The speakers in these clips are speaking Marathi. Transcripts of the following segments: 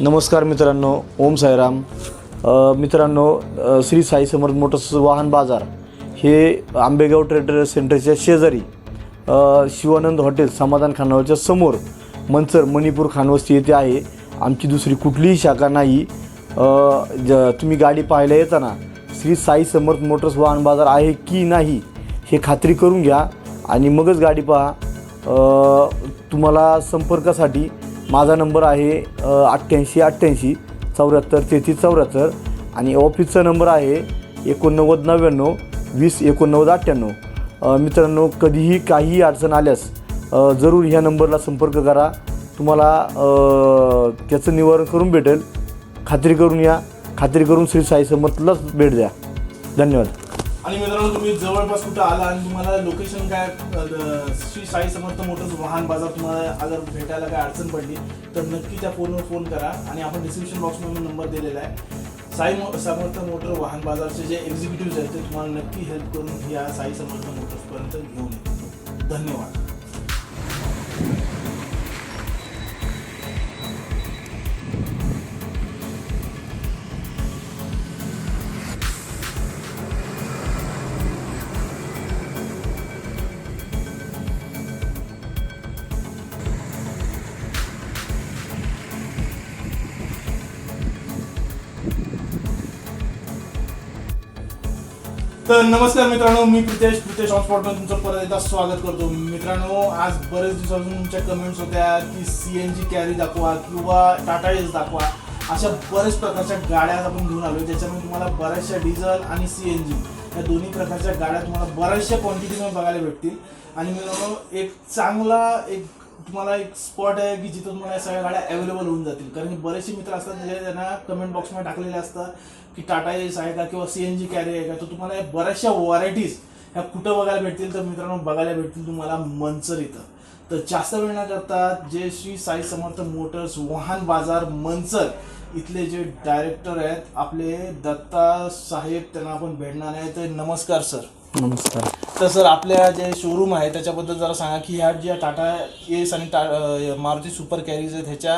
नमस्कार मित्रांनो ओम साईराम. मित्रांनो श्री साई समर्थ मोटर्स वाहन बाजार हे आंबेगाव ट्रेडर सेंटरच्या शेजारी शिवानंद हॉटेल समाधान खानावळच्या समोर मंचर मणिपूर खानवस्ती येथे आहे. आमची दुसरी कुठलीही शाखा नाही. ज तुम्ही गाडी पाहायला येताना श्री साई समर्थ मोटर्स वाहन बाजार आहे की नाही हे खात्री करून घ्या आणि मगच गाडी पहा. तुम्हाला संपर्कासाठी माझा नंबर आहे अठ्ठ्याऐंशी अठ्ठ्याऐंशी चौऱ्याहत्तर तेहतीस चौऱ्याहत्तर. आणि ऑफिसचा नंबर आहे एकोणनव्वद नव्याण्णव वीस एकोणनव्वद अठ्ठ्याण्णव. मित्रांनो कधीही काहीही अडचण आल्यास जरूर ह्या नंबरला संपर्क करा. तुम्हाला त्याचं निवारण करून भेटेल. खात्री करून या. खात्री करून श्री साई समर्थलाच भेट द्या. धन्यवाद. आणि मित्रांनो तुम्ही जवळपास कुठं आला आणि तुम्हाला लोकेशन काय श्री साई समर्थ मोटर्स वाहन बाजार तुम्हाला अगर भेटायला काय अडचण पडली तर नक्की त्या फोनवर फोन करा. आणि आपण डिस्क्रिप्शन बॉक्समध्ये नंबर दिलेला आहे. साई मो समर्थ मोटर वाहन बाजारचे जे एक्झिक्युटिव्ह आहेत ते तुम्हाला नक्की हेल्प करून या साई समर्थ मोटर्सपर्यंत घेऊन येतील. धन्यवाद. तर नमस्कार मित्रांनो मी प्रितेश प्रितेश स्पॉटमध्ये तुमचं परत एकदा स्वागत करतो. मित्रांनो आज बरेच दिवसापासून तुमच्या कमेंट्स होत्या की सी एन जी कॅरी दाखवा किंवा टाटा एस दाखवा. अशा बऱ्याच प्रकारच्या गाड्या आज आपण घेऊन आलो ज्याच्यामध्ये तुम्हाला बऱ्याचशा डिझेल आणि सी एन जी या दोन्ही प्रकारच्या गाड्या तुम्हाला बऱ्याचशा क्वांटिटीमध्ये बघायला भेटतील. आणि मित्रांनो एक चांगला एक तुम्हाला एक स्पॉट आहे की जिथं तुम्हाला या सगळ्या गाड्या अवेलेबल होऊन जातील. कारण की बरेचसे मित्र असतात जे त्यांना कमेंट बॉक्समध्ये टाकलेले असतात की टाटा एस आहे का किंवा सी एन जी कॅरी आहे का तर तुम्हाला या बऱ्याचशा व्हरायटीज ह्या कुठं बघायला भेटतील? तर मित्रांनो बघायला भेटतील तुम्हाला मनसर इथं. तर जास्त वेळ न करता जे श्री साई समर्थ मोटर्स वाहन बाजार मनसर इथले जे डायरेक्टर आहेत आपले दत्ता साहेब त्यांना आपण भेटणार आहे. तर नमस्कार सर. नमस्कार. तर सर आपल्या जे शोरूम आहे त्याच्याबद्दल जरा सांगा की ह्या ज्या टाटा एस आणि टा मारुती सुपर कॅरीज आहेत ह्याच्या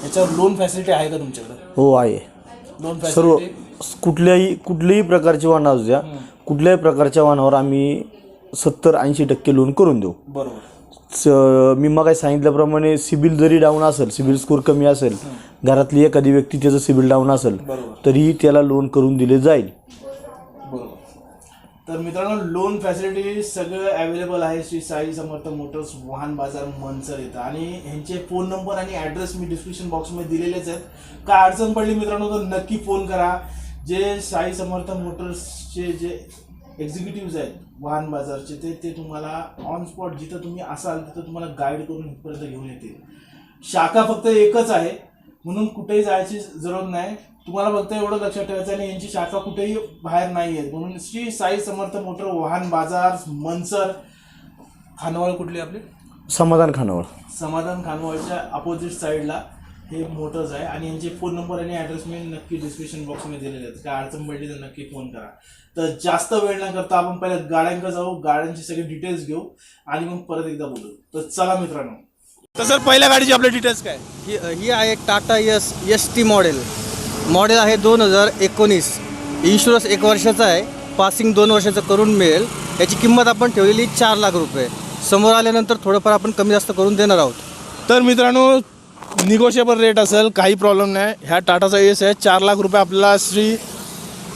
ह्याच्यावर लोन फॅसिलिटी आहे का तुमच्याकडे? हो आहे. लोन सर्व फॅसिलिटी कुठल्याही कुठल्याही प्रकारची वाहनं असू द्या कुठल्याही प्रकारच्या वाहनावर आम्ही सत्तर ऐंशी टक्के लोन करून देऊ. बरोबर. स- मी मग सांगितल्याप्रमाणे सिबिल जरी डाऊन असेल सिबिल स्कोर कमी असेल घरातली एखादी व्यक्ती त्याचं सिबिल डाऊन असेल बरोबर. तरीही त्याला लोन करून दिले जाईल. बरोबर. तर मित्रांनो लोन फॅसिलिटी सगळं अवेलेबल आहे. श्री साई समर्थ मोटर्स वाहन बाजार मनसर इथं. आणि ह्यांचे फोन नंबर आणि ॲड्रेस मी डिस्क्रिप्शन बॉक्समध्ये दिलेलेच आहेत. काय अडचण पडली मित्रांनो तर नक्की फोन करा. जे साई समर्थ मोटर्सचे जे एक्झिक्युटिव्ह आहेत वाहन बाजारचे ते ते तुम्हाला ऑन स्पॉट जिथं तुम्ही असाल तिथं तुम्हाला गाईड करून इथपर्यंत घेऊन येतील. शाखा फक्त एकच आहे. म्हणून कुठेही जायची जरूरत नाही. तुम्हाला फक्त एवढं लक्षात ठेवायचं आहे आणि यांची शाखा कुठेही बाहेर नाही आहेत म्हणून श्री साई समर्थ मोटर वाहन बाजार मनसर. खानवाळ कुठली आपली? समाधान खानावर समाधान खानवाळच्या अपोजिट साईडला हे मोटर्स आहे. आणि यांचे फोन नंबर आणि ॲड्रेस मी नक्की डिस्क्रिप्शन बॉक्समध्ये दिलेले आहेत. काय अडचण पडली तर नक्की फोन करा. तर जास्त वेळ न करता आपण पहिल्या गाड्यांकडे जाऊ. गाड्यांचे सगळे डिटेल्स घेऊ. आणि मग परत एकदा बोलू. तर चला मित्रांनो. तर सर पहिल्या गाडीचे आपले डिटेल्स काय? ही ही आहे Tata Ace S T model model आहे दोन हजार एकोणीस. इन्शुरन्स एक वर्षाचा आहे. पासिंग दोन वर्षाचं करून मिळेल. याची किंमत आपण ठेवलेली चार लाख रुपये. समोर आल्यानंतर थोडंफार आपण कमी जास्त करून देणार आहोत. तर मित्रांनो निगोशिएबल रेट असेल काही प्रॉब्लेम नाही. ह्या टाटाचा एस आहे. चार लाख रुपये आपल्याला श्री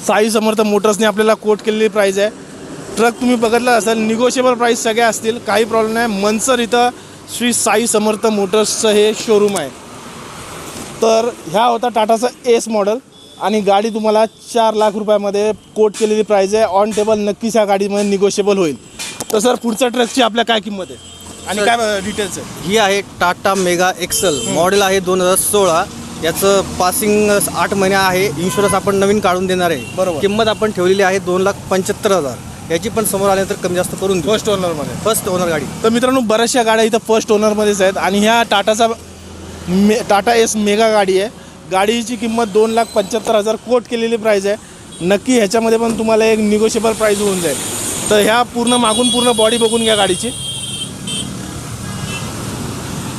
साई समर्थ मोटर्सने आपल्याला कोट केलेली प्राईज आहे. ट्रक तुम्ही बघितला असेल निगोशिएबल प्राईस सगळ्या असतील काही प्रॉब्लेम नाही. मनसर इथं श्री साई समर्थ मोटर्सचं हे शोरूम आहे. तर ह्या होता टाटाचा एस मॉडेल आणि गाडी तुम्हाला चार लाख रुपयामध्ये कोट केलेली प्राईज आहे. ऑन टेबल नक्कीच ह्या गाडीमध्ये निगोशिएबल होईल. तर सर पुढच्या ट्रकची आपल्या काय किंमत आहे? आणि काय डिटेल्स आहे ही आहे टाटा मेगा एक्सल. मॉडेल आहे दोन हजार सोळा. याचं पासिंग आठ महिने आहे. इन्शुरन्स आपण नवीन काढून देणार आहे. बरोबर. किंमत आपण ठेवलेली आहे दोन लाख पंच्याहत्तर हजार. याची पण समोर आल्यानंतर कमी जास्त करून फर्स्ट ओनरमध्ये फर्स्ट ओनर गाडी. तर मित्रांनो बऱ्याचशा गाड्या इथं फर्स्ट ओनरमध्येच आहेत. आणि ह्या टाटाचा मे टाटा एस मेगा गाडी आहे. गाडीची किंमत दोन लाख पंच्याहत्तर हजार कोट केलेली प्राईज आहे. नक्की ह्याच्यामध्ये पण तुम्हाला एक निगोशिएबल प्राईज होऊन जाईल. तर ह्या पूर्ण मागून पूर्ण बॉडी बघून घ्या गाडीची.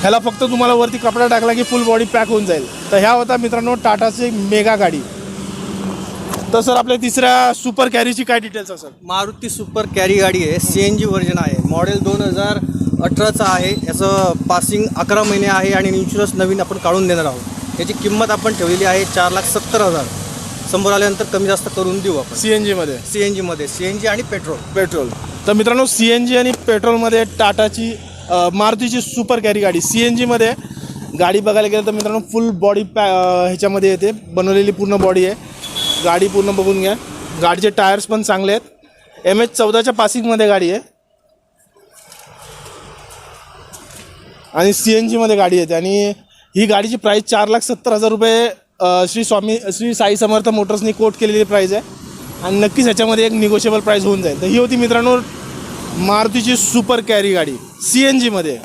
ह्याला फक्त तुम्हाला वरती कपडा टाकला की फुल बॉडी पॅक होऊन जाईल. तर ह्या होता मित्रांनो टाटाची मेगा गाडी. तर सर आपल्या तिसऱ्या सुपर कॅरीची काय डिटेल्स असेल? मारुती सुपर कॅरी गाडी आहे सी एन जी व्हर्जन आहे. मॉडेल दोन हजार अठराचं आहे. याचं पासिंग अकरा महिने आहे आणि इन्शुरन्स नवीन आपण काढून देणार आहोत. याची किंमत आपण ठेवलेली आहे चार लाख सत्तर हजार. समोर आल्यानंतर कमी जास्त करून देऊ आपण. सी एन जीमध्ये सी एन जीमध्ये सी एन जी आणि पेट्रोल पेट्रोल तर मित्रांनो सी एन जी आणि पेट्रोलमध्ये टाटाची मारुतीची सुपर कॅरी गाडी. सी एन जीमध्ये गाडी बघायला गेलं तर मित्रांनो फुल बॉडी पॅ ह्याच्यामध्ये येते. बनवलेली पूर्ण बॉडी आहे. गाडी पूर्ण बघून घ्या. गाडीचे टायर्स पण चांगले आहेत. एम एच चौदाच्या पासिंगमध्ये गाडी आहे. आणि सी एन जीमध्ये गाडी येते. आणि ही गाडीची प्राईस चार लाख सत्तर हजार रुपये श्री स्वामी श्री साई समर्थ मोटर्सनी कोट केलेली प्राईज आहे. आणि नक्कीच ह्याच्यामध्ये एक निगोशिएबल प्राईस होऊन जाईल. तर ही होती मित्रांनो मारुतीची सुपर कॅरी गाडी सी एन जीमध्ये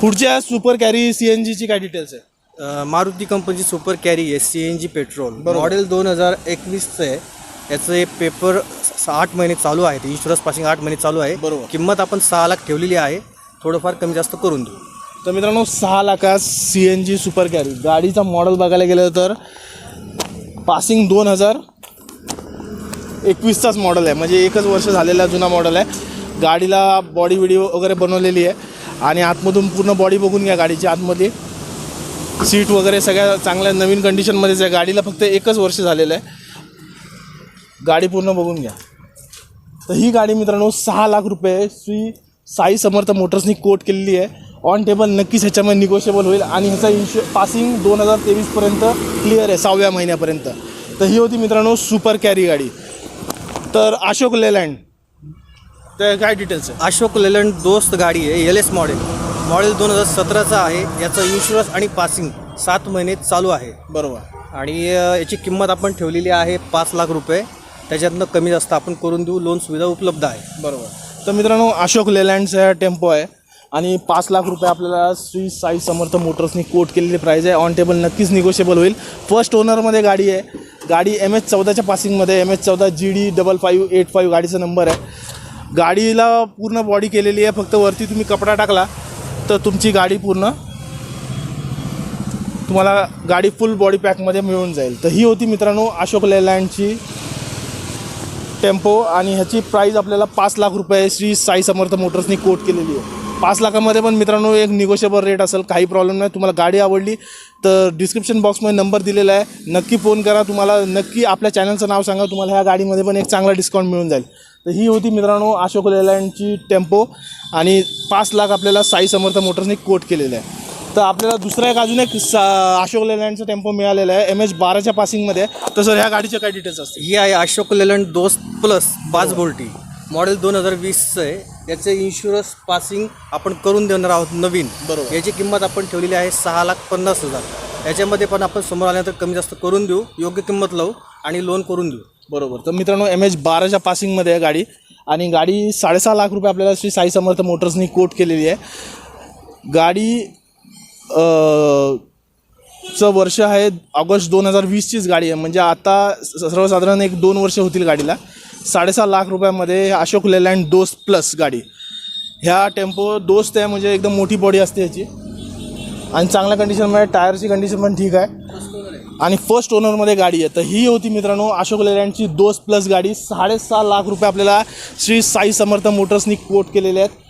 पुढच्या सुपर कॅरी सी एन जीची काय डिटेल्स आहे? अ, मारुती कंपनीची सुपर कॅरी आहे C N G petrol. Model दोन हजार एकवीसचं आहे. याचे पेपर स- आठ महिने चालू आहेत इन्शुरन्स पासिंग आठ महिने चालू आहे. बरोबर. किंमत आपण सहा लाख ठेवलेली आहे. थोडंफार कमी जास्त करून देऊ. तर मित्रांनो सहा लाखात C N G Super Carry. गाडीचा मॉडेल बघायला गेलं तर पासिंग दोन हजार एकवीसचाच मॉडल आहे. म्हणजे एकच वर्ष झालेला जुना मॉडेल आहे. गाडीला बॉडी व्हिडिओ वगैरे बनवलेली आहे. आणि आतमधून पूर्ण बॉडी बघून घ्या गाडीची आतमध्ये. सीट वगैरे सगळ्या चांगल्या नवीन कंडिशनमध्येच आहे गाडीला फक्त एकच वर्ष झालेलं आहे. गाडी पूर्ण बघून घ्या. तर ही गाडी मित्रांनो सहा लाख रुपये श्री साई समर्थ मोटर्सनी कोट केलेली आहे. ऑन टेबल नक्कीच ह्याच्यामध्ये निगोशिएबल होईल. आणि ह्याचा इन्शु पासिंग दोन हजार तेवीसपर्यंत क्लिअर आहे. सहाव्या महिन्यापर्यंत. तर ही होती मित्रांनो सुपर कॅरी गाडी. तर अशोक लेलँड. तर काय डिटेल्स आहे? अशोक लेलंड दोस्त गाडी आहे एल एस मॉडेल मॉडेल दोन हजार सतराचं आहे याचं इन्शुरन्स आणि पासिंग सात महिने चालू आहे. बरोबर. आणि अ, याची किंमत आपण ठेवलेली आहे पाच लाख रुपये. त्याच्यातनं कमी जास्त आपण करून देऊ लोन सुविधा उपलब्ध आहे. बरोबर. तर मित्रांनो अशोक लेलँडचा टेम्पो आहे. आणि पाच लाख रुपये आपल्याला श्री साई समर्थ मोटर्सनी कोट केलेली प्राईज आहे. ऑन टेबल नक्कीच निगोशिएबल होईल. फर्स्ट ओनरमध्ये गाडी आहे. गाडी एम एच चौदाच्या पासिंगमध्ये एम एच चौदा G D double five eight five गाडीचा नंबर आहे. गाडीला पूर्ण बॉडी केलेली आहे. फक्त वरती तुम्ही कपडा टाकला तर तुमची गाडी पूर्ण तुम्हाला गाडी फुल बॉडी पॅकमध्ये मिळून जाईल. तर ही होती मित्रांनो अशोक लेलँडची टेम्पो आणि ह्याची प्राईज आपल्याला पाच लाख रुपये श्री साई समर्थ मोटर्सनी कोट केलेली आहे. पाच लाखामध्ये पण मित्रांनो एक निगोशिएबल रेट असेल काही प्रॉब्लेम नाही. तुम्हाला गाडी आवडली तर डिस्क्रिप्शन बॉक्समध्ये नंबर दिलेला आहे. नक्की फोन करा तुम्हाला. नक्की आपल्या चॅनलचं नाव सांगा. तुम्हाला ह्या गाडीमध्ये पण एक चांगला डिस्काउंट मिळून जाईल. तर ही होती मित्रांनो अशोक लेलँडची टेम्पो आणि पाच लाख आपल्याला साई समर्थ मोटर्सनी कोट केलेलं आहे. तर आपल्याला दुसरा एक अजून एक सा अशोक लेलँडचा टेम्पो मिळालेला आहे. एम एच बाराच्या पासिंगमध्ये तर सर ह्या गाडीचे काय डिटेल्स असतील? ही आहे अशोक लेलंड दोस्त प्लस पाच बोल्टी. मॉडेल दोन हजार वीसचं आहे. याचे इन्शुरन्स पासिंग आपण करून देणार आहोत नवीन. बरोबर. याची किंमत आपण ठेवलेली आहे सहा लाख पन्नास हजार. याच्यामध्ये पण आपण समोर आल्यानंतर कमी जास्त करून देऊ योग्य किंमत लावू आणि लोन करून देऊ. बरोबर. तर मित्रांनो एम एच बाराच्या पासिंगमध्ये आहे गाडी. आणि गाडी साडेसहा लाख रुपये आपल्याला श्री साई समर्थ मोटर्सनी कोट केलेली आहे. गाडी चं वर्ष आहे ऑगस्ट दोन हजार वीसचीच गाडी आहे. म्हणजे आता सर्वसाधारण एक दोन वर्ष होतील गाडीला. साडेसहा लाख रुपयामध्ये अशोक लेलँड दोस प्लस गाडी. ह्या टेम्पो दोस्त आहे म्हणजे एकदम मोठी बॉडी असते ह्याची आणि चांगल्या कंडिशनमध्ये टायरची कंडिशन पण ठीक आहे. आणि फर्स्ट ओनरमध्ये गाडी आहे. तर ही होती मित्रांनो अशोक लेलँडची दोस्त प्लस गाडी. साडेसहा लाख रुपये आपल्याला श्री साई समर्थ मोटर्सनी कोट केलेले आहेत.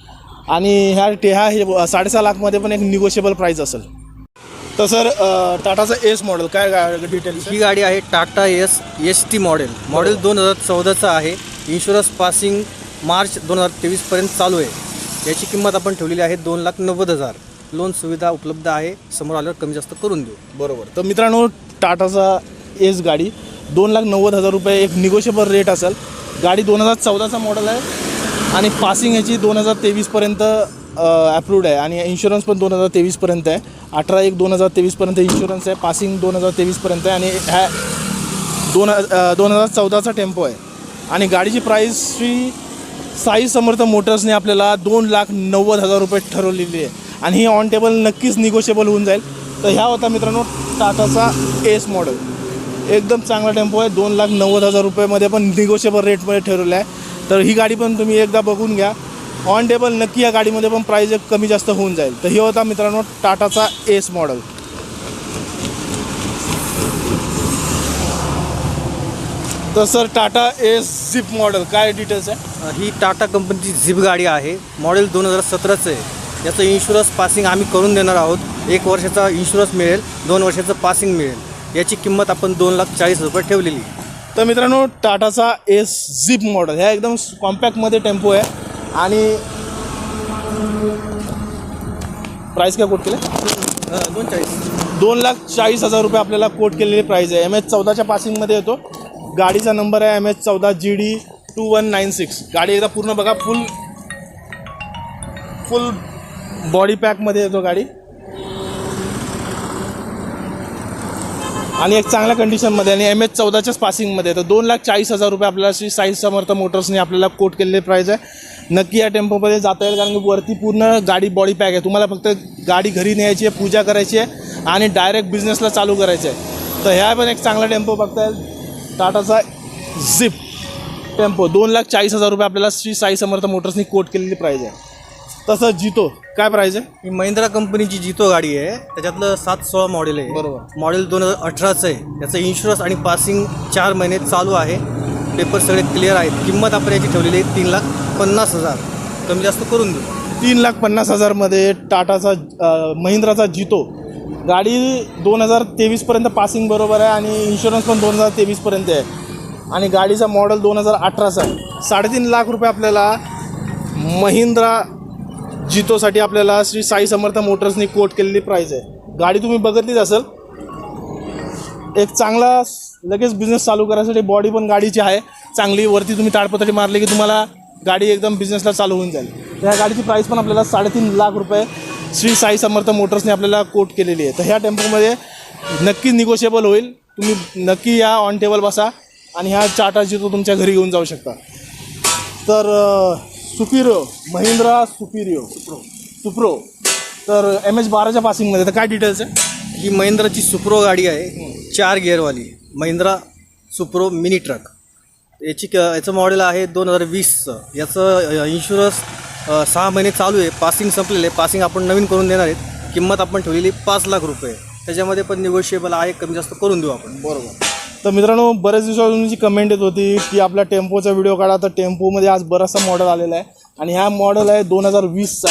आणि ह्या टे ह्या हे साडेसहा लाखमध्ये पण एक निगोशिएबल प्राईस असेल. तर सर टाटाचं एस मॉडेल काय डिटेल्स ही गाडी आहे Tata Ace Ace T model model दोन हजार चौदाचं आहे. इन्शुरन्स पासिंग मार्च दोन हजार तेवीसपर्यंत चालू आहे. याची किंमत आपण ठेवलेली आहे दोन लाख नव्वद हजार. लोन सुविधा उपलब्ध आहे. समोर आल्यावर कमी जास्त करून देऊ. बरोबर. तर मित्रांनो टाटाचा एस गाडी दोन लाख नव्वद हजार रुपये एक निगोशिएबल रेट असेल. गाडी दोन हजार चौदाचा मॉडेल आहे. आणि पासिंग ह्याची दोन हजार तेवीसपर्यंत ॲप्रूव्ड आहे. आणि इन्शुरन्स पण दोन हजार तेवीसपर्यंत आहे. अठरा एक दोन हजार तेवीसपर्यंत इन्शुरन्स आहे. पासिंग दोन हजार तेवीसपर्यंत आहे. आणि ह्या दोन दोन हजार चौदाचा टेम्पो आहे. आणि गाडीची प्राईस श्री साई समर्थ मोटर्सने आपल्याला दोन लाख नव्वद हजार रुपये ठरवलेली आहे. आणि ही ऑन टेबल नक्कीच निगोशिएबल होऊन जाईल. तर ह्या होता मित्रांनो टाटाचा एस मॉडेल एकदम चांगला टेम्पो आहे. दोन लाख नव्वद हजार रुपयेमध्ये पण निगोशिएबल रेटमध्ये ठरवलं आहे. तर ही गाडी पण तुम्ही एकदा बघून घ्या. ऑन टेबल नक्की या गाडीमध्ये पण प्राईज कमी जास्त होऊन जाईल. तर हे होता मित्रांनो टाटाचा एस मॉडेल तर sir Tata Ace Zip model काय डिटेल्स आहे? ही टाटा कंपनीची झिप गाडी आहे. मॉडेल दोन हजार सतराचं आहे. याचं इन्शुरन्स पासिंग आम्ही करून देणार आहोत. एक वर्षाचा इन्शुरन्स मिळेल दोन वर्षाचं पासिंग मिळेल. याची किंमत आपण दोन लाख चाळीस रुपये ठेवलेली. तर मित्रांनो टाटाचा एस झिप मॉडेल ह्या एकदम कॉम्पॅक्टमध्ये टेम्पो आहे. आणि प्राईस काय कोट केलं? दोन चाळीस दोन लाख चाळीस हजार रुपये आपल्याला कोट केलेली प्राईज आहे. एम एच चौदाच्या पासिंगमध्ये येतो. गाडीचा नंबर आहे एम एच चौदा G D two one nine six गाडी एकदा पूर्ण बघा फुल फुल बॉडी पॅकमध्ये येतो गाडी. आणि एक चांगल्या कंडिशनमध्ये आणि एम एच चौदाच्याच पासिंगमध्ये तर दोन लाख चाळीस हजार रुपये आपल्याला श्री साई समर्थ मोटर्सने आपल्याला कोट केलेली प्राईज आहे. नक्की या टेम्पोमध्ये जाता येईल कारण की वरती पूर्ण गाडी बॉडी पॅक आहे. तुम्हाला फक्त गाडी घरी न्यायची आहे पूजा करायची आहे आणि डायरेक्ट बिझनेसला चालू करायचं आहे. तर ह्या पण एक चांगला टेम्पो बघता येईल. टाटाचा झिप टेम्पो दोन लाख चाळीस हजार रुपये आपल्याला श्री साई समर्थ मोटर्सनी कोट केलेली प्राईज आहे. तसं जितो काय प्राईज आहे? ही महिंद्रा कंपनीची जितो गाडी आहे. त्याच्यातलं सात सोळा मॉडेल आहे. बरोबर. मॉडेल दोन हजार अठराचं आहे. याचं इन्शुरन्स आणि पासिंग चार महिने चालू आहे. पेपर सगळे क्लिअर आहेत. किंमत आपण याची ठेवलेली आहे तीन लाख पन्नास हजार. कमी जास्त करून देऊ. तीन लाख पन्नास हजारमध्ये टाटाचा अ, महिंद्राचा जितो. गाडी दोन हजार तेवीसपर्यंत पासिंग बरोबर आहे आणि इन्शुरन्स पण दोन हजार तेवीसपर्यंत आहे. आणि गाडीचा मॉडेल दोन हजार अठराचा आहे. साडेतीन लाख रुपये आपल्याला महिंद्रा जितोसाठी आपल्याला श्री साई समर्थ मोटर्सनी कोट केलेली प्राईज आहे. गाडी तुम्ही बघितलीच असेल. एक चांगला लगेच बिझनेस चालू करायसाठी बॉडी पण गाडीची आहे. चांगली वरती तुम्ही ताडपत्री मारली की तुम्हाला गाडी एकदम बिझनेसला चालू होऊन जाईल. तर ह्या गाडीची प्राईस पण आपल्याला साडेतीन लाख रुपये श्री साई समर्थ मोटर्सने आपल्याला कोट केलेली आहे. तर ह्या टेम्पोमध्ये नक्की निगोशिएबल होईल. तुम्ही नक्की या ऑन टेबल बसा आणि ह्या चाटा जितो तुमच्या घरी घेऊन जाऊ शकता. तर सुपिरो महिंद्रा सुपिरिओ सुप्रो. तर एम एच बाराच्या पासिंगमध्ये तर काय डिटेल्स आहे? ही महिंद्राची सुप्रो गाडी आहे. चार गिअरवाली. Mahindra Supro mini truck. याची क याचं मॉडेल आहे दोन हजार वीसचं. याचं इन्शुरन्स सहा महिने चालू आहे. पासिंग संपलेलं. आहे पासिंग आपण नवीन करून देणार आहेत. किंमत आपण ठेवलेली पाच लाख रुपये. त्याच्यामध्ये पण निगोशिएबल आहे. कमी जास्त करून देऊ आपण. बरोबर. तर मित्रांनो बऱ्याच दिवसापासून जी कमेंट येत होती की आपल्या टेम्पोचा व्हिडिओ काढा. तर टेम्पोमध्ये आज बराचसा मॉडेल आलेला आहे. आणि ह्या मॉडेल आहे दोन हजार वीसचा.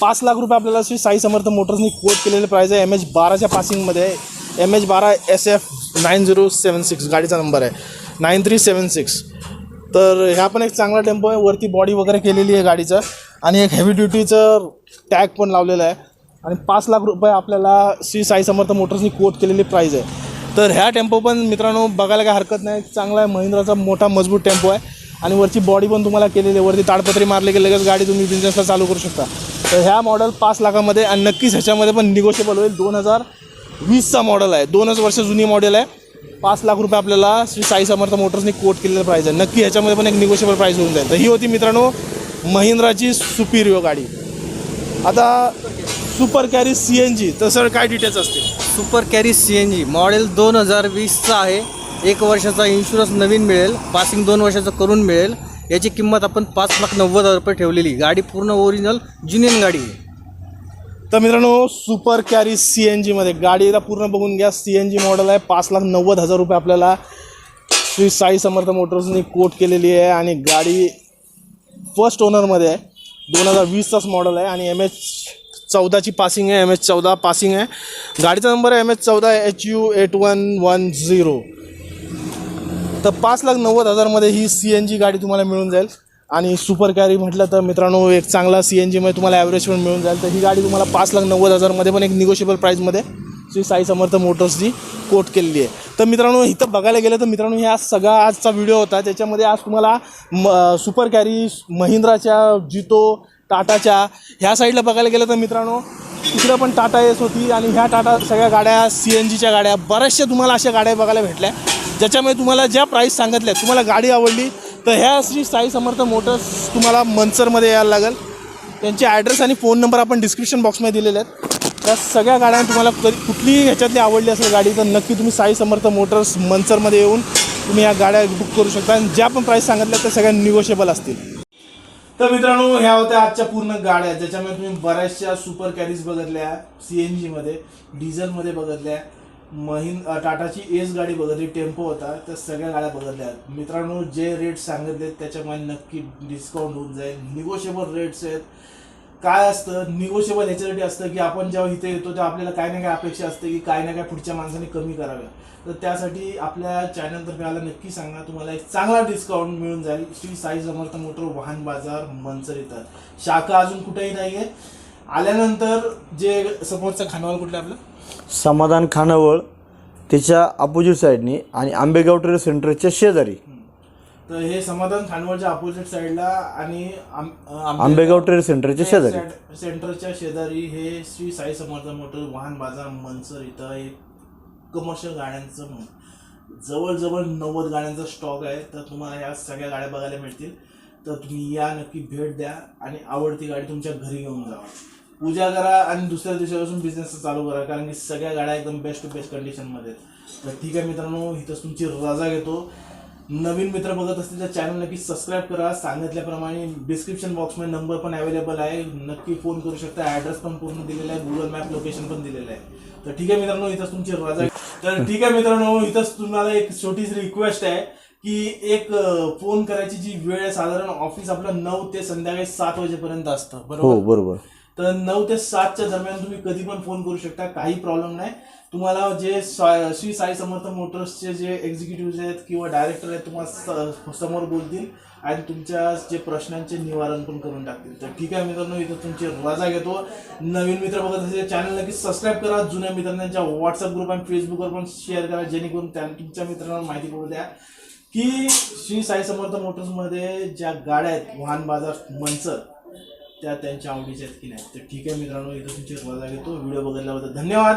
पाच लाख रुपये आपल्याला श्री साई समर्थ मोटर्सनी कोट केलेले प्राईज आहे. एम एच बाराच्या पासिंगमध्ये आहे. एम एच बारा S F nine zero seven six गाडीचा नंबर आहे. नाईन थ्री सेवन सिक्स तर ह्या पण एक चांगला टेम्पो आहे. वरती बॉडी वगैरे केलेली आहे गाडीचं. आणि एक हेवी ड्युटीचं टॅग पण लावलेलं आहे. आणि पाच लाख रुपये आपल्याला श्री साई समर्थ मोटर्सनी कोट केलेली प्राईज आहे. तर ह्या टेम्पो पण मित्रांनो बघायला काय हरकत नाही. चांगला आहे. महिंद्राचा मोठा मजबूत टेम्पो आहे. आणि वरची बॉडी पण तुम्हाला केलेली आहे. वरती ताडपत्री मारले की लगेच गाडी तुम्ही बिझनेसला चालू करू शकता. तर ह्या मॉडेल पाच लाखामध्ये आणि नक्कीच ह्याच्यामध्ये पण निगोशिएबल होईल. दोन हजार वीसचा मॉडेल आहे. दोनच वर्ष जुनी मॉडेल आहे. पाच लाख रुपये आपल्याला श्री साई समर्थ मोटर्सनी कोट केलेलं प्राईज आहे. नक्की ह्याच्यामध्ये पण एक निगोशिएबल प्राईज होऊन जाईल. तर ही होती मित्रांनो महिंद्राची सुपिरिओ गाडी. आता Super Carry C N G तर सर काय डिटेल्स असतील? Super Carry C N G model दोन हजार वीसचा आहे. एक वर्षाचा इन्शुरन्स नवीन मिळेल. पासिंग दोन वर्षाचं करून मिळेल. याची किंमत आपण पाच लाख नव्वद हजार रुपये ठेवलेली. गाडी पूर्ण ओरिजिनल जुनियन गाडी आहे. तर मित्रांनो सुपर कॅरी सी एन जीमध्ये गाडीला पूर्ण बघून घ्या. सी एन जी मॉडेल आहे. पाच लाख नव्वद हजार रुपये आपल्याला श्री साई समर्थ मोटर्सनी कोट केलेली आहे आणि गाडी फर्स्ट ओनरमध्ये आहे. दोन हजार वीसचाच मॉडेल आहे आणि एम एच चौदाची पासिंग आहे. एम एच चौदा पासिंग आहे. गाडीचा नंबर आहे एम एच चौदा H U eight one one zero तर पाच लाख नव्वद हजारमध्ये ही सी एन जी गाडी तुम्हाला मिळून जाईल. आणि सुपर कॅरी म्हटलं तर मित्रांनो एक चांगला सी एन जीमध्ये तुम्हाला ॲव्हरेज पण मिळून जाईल. तर ही गाडी तुम्हाला पाच लाख नव्वद हजारमध्ये पण एक निगोशिएबल प्राईजमध्ये श्री साई समर्थ मोटर्सची कोट केलेली आहे. तर मित्रांनो इथं बघायला गेलं तर मित्रांनो ह्या सगळा आजचा व्हिडिओ होता. त्याच्यामध्ये आज तुम्हाला म सुपर कॅरी महिंद्राच्या जितो टाटाच्या ह्या साईडला बघायला गेलं तर मित्रांनो तिकडं पण टाटा एस होती आणि ह्या टाटा सगळ्या गाड्या सी एन जीच्या गाड्या बऱ्याचशा तुम्हाला अशा गाड्या बघायला भेटल्या. ज्याच्यामुळे तुम्हाला ज्या प्राईस सांगितल्या तुम्हाला गाडी आवडली तर ह्या श्री साई समर्थ मोटर्स तुम्हाला मनसरमध्ये यायला लागेल. त्यांचे ॲड्रेस आणि फोन नंबर आपण डिस्क्रिप्शन बॉक्समध्ये दिलेले आहेत. त्या सगळ्या गाड्या तुम्हाला कधी कुठलीही ह्याच्यातली आवडली असेल गाडी तर नक्की तुम्ही साई समर्थ मोटर्स मनसरमध्ये येऊन तुम्ही ह्या गाड्या बुक करू शकता. आणि ज्या पण प्राईस सांगितल्या त्या सगळ्या निगोशिएबल असतील. तर मित्रांनो ह्या होत्या आजच्या पूर्ण गाड्या ज्याच्यामध्ये तुम्ही बऱ्याचशा सुपर कॅरीज बघितल्या सीएनजी मध्ये डिझेल मध्ये बघितल्या महिन टाटाची एस गाडी बघितली टेम्पो होता त्या सगळ्या गाड्या बघितल्या. मित्रांनो जे रेट सांगितले त्याच्यामध्ये नक्की डिस्काउंट होऊन जाईल. निगोशिएबल रेट्स आहेत. काय असतं? निगोशिएबल ह्याच्यासाठी असतं की आपण जेव्हा इथे येतो तेव्हा आपल्याला काय ना काय अपेक्षा असते की काय ना काय पुढच्या माणसाने कमी कराव्या. तर त्यासाठी आपल्या चॅनलतर्फे आला नक्की सांगा. तुम्हाला एक चांगला डिस्काउंट मिळून जाईल. श्री साई समर्थ मोटर वाहन बाजार मंचर इथं. शाखा अजून कुठेही नाहीये. आल्यानंतर जे समोरचं खानावळ कुठलं आपलं? समाधान खानावळ त्याच्या अपोजिट साईडने आणि आंबेगाव ट्रेड सेंटरच्या शेजारी. तर हे समाधान खानवळच्या अपोजिट साईडला आणि आंबेगाव ट्रेड सेंटरच्या शेजारी. सेंट- सेंटरच्या शेजारी हे श्री साई समर्थ मोटर वाहन बाजार मनसर इथं एक कमर्शियल गाड्यांचं म- जवळजवळ नव्वद गाड्यांचा स्टॉक आहे. तर तुम्हाला या सगळ्या गाड्या बघायला मिळतील. तर तुम्ही या नक्की भेट द्या आणि आवडती गाडी तुमच्या घरी घेऊन जावा पूजा करा आणि दुसऱ्या दिवसापासून बिझनेस चालू करा. कारण की सगळ्या गाड्या एकदम बेस्ट टू बेस्ट कंडिशनमध्ये आहेत. तर ठीक आहे मित्रांनो इथंच तुमची रजा घेतो. नवीन मित्र बघत असतील तर चॅनल नक्की सबस्क्राईब करा. सांगितल्याप्रमाणे डिस्क्रिप्शन बॉक्समध्ये नंबर पण अवेलेबल आहे. नक्की फोन करू शकता. ॲड्रेस पण पूर्ण दिलेला आहे. गुगल मॅप लोकेशन पण दिलेलं आहे. तर ठीक आहे मित्रांनो इथंच तुमची रजा तर ठीक आहे मित्रांनो इथंच तुम्हाला एक छोटीशी रिक्वेस्ट आहे की एक फोन करायची जी वेळ आहे साधारण ऑफिस आपलं नऊ ते संध्याकाळी सात वाजेपर्यंत असतं हो बरोबर. बरोबर तर नऊ ते सातच्या दरम्यान तुम्ही कधी पण फोन करू शकता काही प्रॉब्लेम नाही. तुम्हाला जे श्री साई समर्थ मोटर्सचे जे एक्झिक्युटिव्ह आहेत किंवा डायरेक्टर आहेत तुम्हाला स- समोर बोलतील आणि तुमच्या जे प्रश्नांचे निवारण पण करून टाकतील. तर ठीक आहे मित्रांनो इथं तुमची रजा घेतो. नवीन मित्र बघत असेल चॅनल नक्की सबस्क्राईब करा. जुन्या मित्रांच्या व्हॉट्सअप ग्रुप आणि फेसबुकवर पण शेअर करा जेणेकरून त्या तुमच्या मित्रांना माहिती पडू द्या की श्री साई समर्थ मोटर्समध्ये ज्या गाड्या आहेत वाहन बाजार मंचर त्या त्यांच्या आवडीच्या आहेत की नाही. तर ठीक आहे मित्रांनो इथं तुमची रजा घेतो. व्हिडिओ बघितल्याबद्दल धन्यवाद.